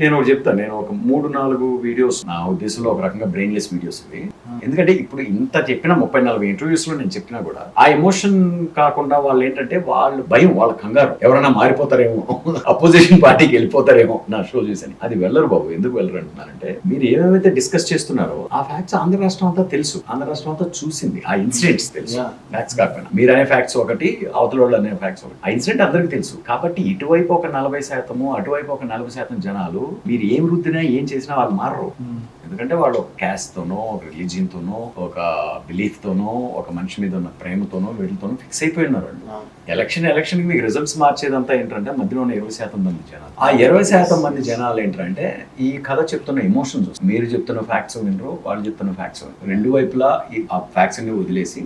నేను ఒకటి చెప్తాను నేను ఒక మూడు నాలుగు వీడియోస్ నా ఉద్దేశంలో ఒక రకంగా బ్రెయిన్లెస్ వీడియోస్ ఇవి. ఎందుకంటే ఇప్పుడు ఇంత చెప్పిన ముప్పై నలభై ఇంటర్వ్యూస్లో నేను చెప్పినా కూడా ఆ ఎమోషన్ కాకుండా వాళ్ళు ఏంటంటే వాళ్ళు భయం వాళ్ళ కంగారు. ఎవరైనా మారిపోతారేమో అపోజిషన్ పార్టీకి వెళ్ళిపోతారేమో నా షో చూసని అది వెళ్ళరు బాబు. ఎందుకు వెళ్ళరు అంటున్నారంటే మీరు ఏమేమైతే డిస్కస్ చేస్తున్నారో ఆ ఫ్యాక్ట్స్ ఆంధ్ర రాష్ట్రం అంతా తెలుసు. ఆంధ్ర రాష్ట్రం అంతా చూసింది. ఆ ఇన్సిడెంట్స్ తెలుసు. ఫ్యాక్ట్స్ కాకపోయినా. మీరు అనే ఫ్యాక్ట్స్ ఒకటి అవతల వాళ్ళు అనే ఫ్యాక్ట్స్ ఒకటి. ఆ ఇన్సిడెంట్ అందరికి తెలుసు. కాబట్టి ఇటువైపు ఒక నలభై శాతము అటువైపు ఒక నలభై శాతం జనాలు మీరు ఏం రుద్దినా ఏం చేసినా వాళ్ళు మారరు. ఎందుకంటే వాళ్ళు ఒక క్యాస్ట్ తోనో ఒక రిలీజియన్ తోనో ఒక బిలీఫ్ తోనో ఒక మనిషి మీద ఉన్న ప్రేమతోనో వీటితోనో ఫిక్స్ అయిపోయి ఉన్నారు వాళ్ళు ఎలక్షన్ ఎలక్షన్కి మీకు రిజల్ట్స్ మార్చేదంతా ఏంటంటే మధ్యలో ఉన్న ఇరవై శాతం మంది జనాలు. ఆ ఇరవై శాతం మంది జనాలు ఏంటంటే ఈ కథ చెప్తున్న ఎమోషన్స్ మీరు చెప్తున్న ఫ్యాక్ట్స్ వినరు వాళ్ళు చెప్తున్న ఫ్యాక్ట్స్ రెండు వైపులా ఈ- ఆ ఫ్యాక్ట్స్ని వదిలేసి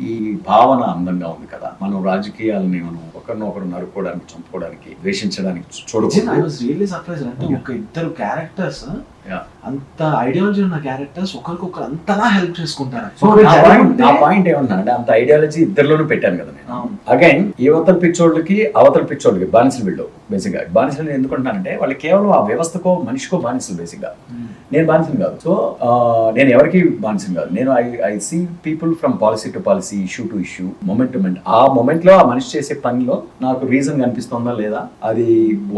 ఈ భావన అందంగా ఉంది కదా. మనం రాజకీయాలని మనం ఒకరినొకరు నరుక్కోవడానికి చంపుకోవడానికి ద్వేషించడానికి ఐ చూడకూడదు. వాస్ రియల్లీ సర్ప్రైజ్ అంటే ఒక ఇద్దరు క్యారెక్టర్స్. అంత ఐడియాలజీ ఉన్న క్యారెక్టర్స్ ఒకరికొకరు అంతలా హెల్ప్ చేసుకుంటారు. పాయింట్ ఏమన్నా అంటే అంత ఐడియాలజీ ఇద్దరిలోనూ పెట్టాను కదా నేను. అగైన్ యువతల పిచ్చోళ్ళకి అవతల పిచ్చోళ్ళకి బానిసలు వీళ్ళు బేసిక్గా బానిసలు నేను ఎందుకుంటున్నానంటే వాళ్ళు కేవలం ఆ వ్యవస్థకో మనిషికో బానిసలు బేసిక్గా నేను బానిసని కాదు. సో నేను ఎవరికి బానిసని కాదు. నేను I I see people from policy to policy issue to issue moment moment ఆ మొమెంట్లో ఆ మనిషి చేసే పనిలో నాకు రీజన్ కనిపిస్తుందా లేదా? అది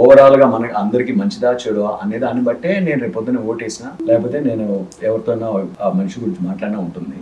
ఓవరాల్గా మనకి అందరికి మంచిదా చెడు అనే దాన్ని బట్టే నేను రేపు పొద్దున్న ఓటేసిన లేకపోతే నేను ఎవరితోనో ఆ మనిషి గురించి మాట్లాడినా ఉంటుంది.